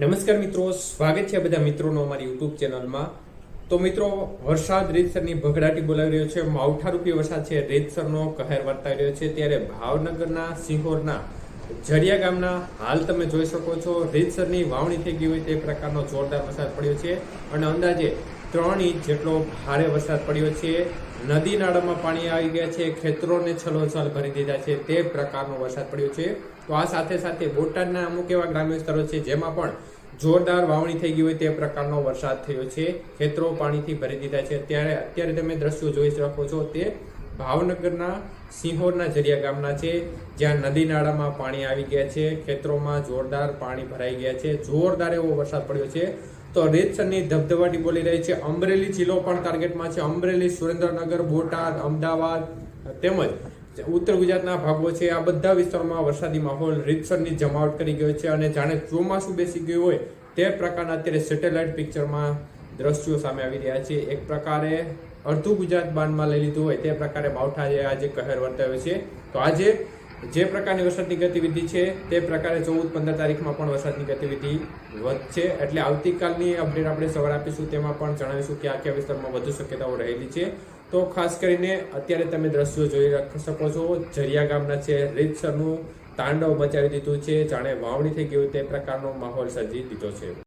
નમસ્કાર મિત્રો, સ્વાગત છે બધા મિત્રોનો અમારી યુટ્યુબ ચેનલમાં. તો મિત્રો, વરસાદ રીતસરની ભગડાટી બોલાવી રહ્યો છે, માવઠારૂપી વરસાદ છે, રીતસરનો કહેર વર્તાઈ રહ્યો છે, ત્યારે ભાવનગરના સિંહોરના જડિયા ગામના હાલ તમે જોઈ શકો છો, રીતસરની વાવણી થઈ ગઈ હોય તે પ્રકારનો જોરદાર વરસાદ પડ્યો છે. અને અંદાજે ત્રણ ઇંચ જેટલો ભારે વરસાદ પડ્યો છે, નદી નાળામાં પાણી આવી ગયા છે, ખેતરોને છલોછલ ભરી દીધા છે, તે પ્રકારનો વરસાદ પડ્યો છે. તો આ સાથે સાથે બોટાદના અમુક એવા ગ્રામ્ય વિસ્તારો છે, જેમાં પણ જોરદાર વાવણી થઈ ગઈ હોય તે પ્રકારનો વરસાદ થયો છે. ખેતરો પાણીથી ભરી દીધા છે. ત્યારે અત્યારે તમે દ્રશ્યો જોઈ શકો છો, તે ભાવનગરના સિંહોરના જરિયા ગામના છે. જ્યાં નદી નાળામાં પાણી આવી ગયા છે. ખેતરોમાં જોરદાર પાણી ભરાઈ ગયા છે. જોરદાર એવો વરસાદ પડ્યો છે. તો રીતસરની ધબધબાટી બોલી રહી છે. અમરેલી જિલ્લો પણ ટાર્ગેટમાં છે. અમરેલી, સુરેન્દ્રનગર, બોટાદ, અમદાવાદ તેમજ ઉત્તર ગુજરાતના ભાગો છે. આ બધા વિસ્તારોમાં વરસાદી માહોલ રીતસરની જમાવટ કરી ગયો છે અને જાણે ચોમાસું બેસી ગયું હોય તે પ્રકારના અત્યારે સેટેલાઇટ પિક્ચરમાં દ્રશ્યો સામે આવી રહ્યા છે. એક પ્રકારે અડધું ગુજરાત બાનમાં લઈ લીધું હોય તે પ્રકારે માવઠાએ આજે કહેર વર્તાવ્યો છે. તો આજે જે પ્રકારની વરસાદની ગતિવિધિ છે તે પ્રકારે ચૌદ, પંદર તારીખમાં પણ વરસાદની ગતિવિધિ વધશે. એટલે આવતીકાલની અપડેટ આપણે સવાર આપીશું, તેમાં પણ જણાવીશું કે આ કયા વિસ્તારમાં વધુ શક્યતાઓ રહેલી છે. તો ખાસ કરીને અત્યારે તમે દ્રશ્યો જોઈ શકો છો. જરિયા ગામના છે, રીતસરનું તાંડવ મચાવી દીધું છે. જાણે વાવણી થઈ ગયું તે પ્રકારનો માહોલ સર્જી દીધો છે.